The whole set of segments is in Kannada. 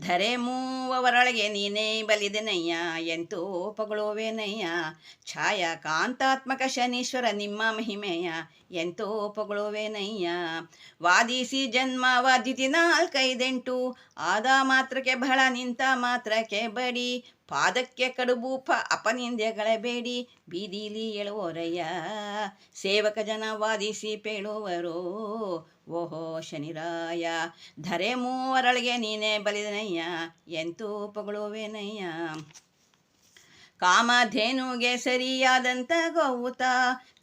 ಧರೆ ಮೂವರೊಳಗೆ ನೀನೇ ಬಲಿದೆನಯ್ಯ, ಎಂತೂ ಛಾಯ ಕಾಂತಾತ್ಮಕ ಶನೀಶ್ವರ ನಿಮ್ಮ ಮಹಿಮೆಯ, ಎಂತೂ ವಾದಿಸಿ ಜನ್ಮ ವಾದಿತಿ ನಾಲ್ಕೈದೆಂಟು, ಆದ ಮಾತ್ರಕ್ಕೆ ಬಹಳ ನಿಂತ ಮಾತ್ರಕ್ಕೆ ಬಡಿ. ಪಾದಕ್ಕೆ ಕಡುಬೂಪ ಅಪನಿಂದ್ಯಗಳೇ ಬೇಡಿ ಬೀದಿಲಿ ಎಳುವರಯ್ಯ ಸೇವಕ ಜನ ವಾದಿಸಿ ಪೇಳುವರು. ಓಹೋ ಶನಿರಾಯ, ಧರೆ ಮೂವರೊಳಗೆ ನೀನೇ ಬಲಿದನಯ್ಯ, ಎಂತೂ ಪಗಳುವೇನಯ್ಯ ಕಾಮಧೇನುಗೆ ಸರಿಯಾದಂತ ಗೌತ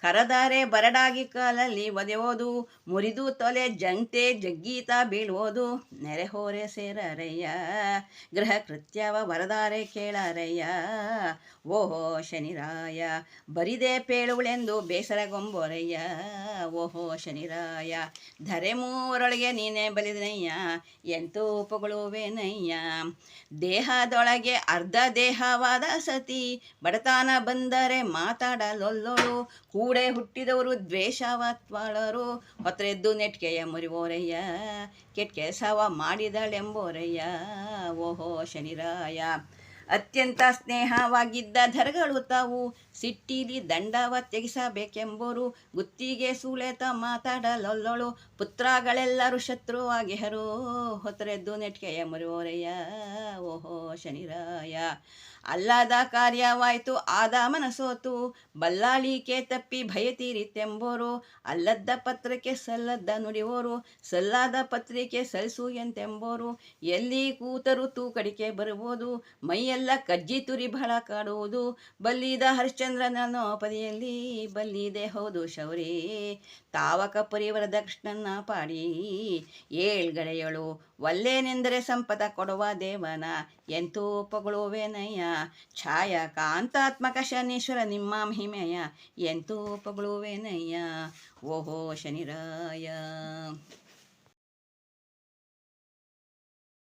ಕರದರೆ ಬರಡಾಗಿ ಕಾಲಲ್ಲಿ ಒದೆಯೋದು, ಮುರಿದು ತೊಲೆ ಜಂಟೆ ಜಗ್ಗೀತ ಬೀಳುವುದು. ನೆರೆಹೋರೆ ಸೇರರಯ್ಯ ಗೃಹ ಕೃತ್ಯವ ವರದಾರೆ ಕೇಳರಯ್ಯ ಓಹೋ ಶನಿರಾಯ, ಬರಿದೆ ಪೇಳುವಳೆಂದು ಬೇಸರಗೊಂಬೋರಯ್ಯ ಓಹೋ ಶನಿರಾಯ, ಧರೆ ಮೂರೊಳಗೆ ನೀನೇ ಬಲಿದನಯ್ಯ ಎಂತೂ ಉಪಗಳುವೆನಯ್ಯ. ದೇಹದೊಳಗೆ ಅರ್ಧ ದೇಹವಾದ ಸತಿ, ಬಡತನ ಬಂದರೆ ಮಾತಾಡಲೊಲ್ಲೋಳು, ಕೂಡೆ ಹುಟ್ಟಿದವರು ದ್ವೇಷವತ್ವಾಳರು ಹೊತ್ತರೆದ್ದು ನೆಟ್ಕೆಯ ಮುರಿವೋರಯ್ಯ ಕೆಟ್ಟ ಕೆಲಸವ ಮಾಡಿದಳೆಂಬೋರಯ್ಯ ಓಹೋ ಶನಿರಾಯ, ಅತ್ಯಂತ ಸ್ನೇಹವಾಗಿದ್ದ ಧರಗಳು ತಾವು. ಸಿಟ್ಟಿಲಿ ದಂಡವ ತೆಗೆಸಬೇಕೆಂಬೋರು ಗುತ್ತಿಗೆ ಸೂಳೆತ ಮಾತಾಡಲೊಲ್ಲೊಳು. ಪುತ್ರಗಳೆಲ್ಲರೂ ಶತ್ರುವಾಗಿಹರು. ಹೊತ್ತರೆದ್ದು ನೆಟ್ಕೆಯ ಮುರಿವೋರಯ್ಯ ಓಹೋ ಶನಿರಾಯ. ಅಲ್ಲದ ಕಾರ್ಯವಾಯಿತು ಆದ ಮನಸೋತು ಬಲ್ಲಾಳಿಕೆ ತಪ್ಪಿ ಭಯ ತೀರಿತ್ತೆಂಬೋರು ಅಲ್ಲದ್ದ ಪತ್ರಕ್ಕೆ ಸಲ್ಲದ್ದ ನುಡಿಯೋರು ಸಲ್ಲಾದ ಪತ್ರಿಕೆ ಸಲ್ಸು ಎಂತೆಂಬೋರು ಎಲ್ಲಿ ಕೂತರು ತೂಕಡಿಕೆ ಬರುವುದು ಮೈಯೆಲ್ಲ ಕಜ್ಜಿ ತುರಿ ಬಹಳ ಕಾಡುವುದು. ಬಲ್ಲಿದ ಹರಿಶ್ಚಂದ್ರನ ಪದಿಯಲ್ಲಿ, ಬಲ್ಲಿದೆ ಹೌದು ಶೌರಿ. ತಾವಕ ಪರಿವರದ ಕೃಷ್ಣನ ಪಾಡಿ. ಏಳ್ಗಡೆಯಳು, ಒಲ್ಲೇನೆಂದರೆ ಸಂಪದ ಕೊಡುವ ದೇವನ, ಎಂತೂ ಪೊಗಳುವೆನಯ್ಯ ಛಾಯ ಕಾಂತಾತ್ಮಕ ಶನೀಶ್ವರ ನಿಮ್ಮ ಮಹಿಮೆಯ ಎಂತೂ ಪಗಳುವೆನಯ್ಯ ಓಹೋ ಶನಿರಾಯ.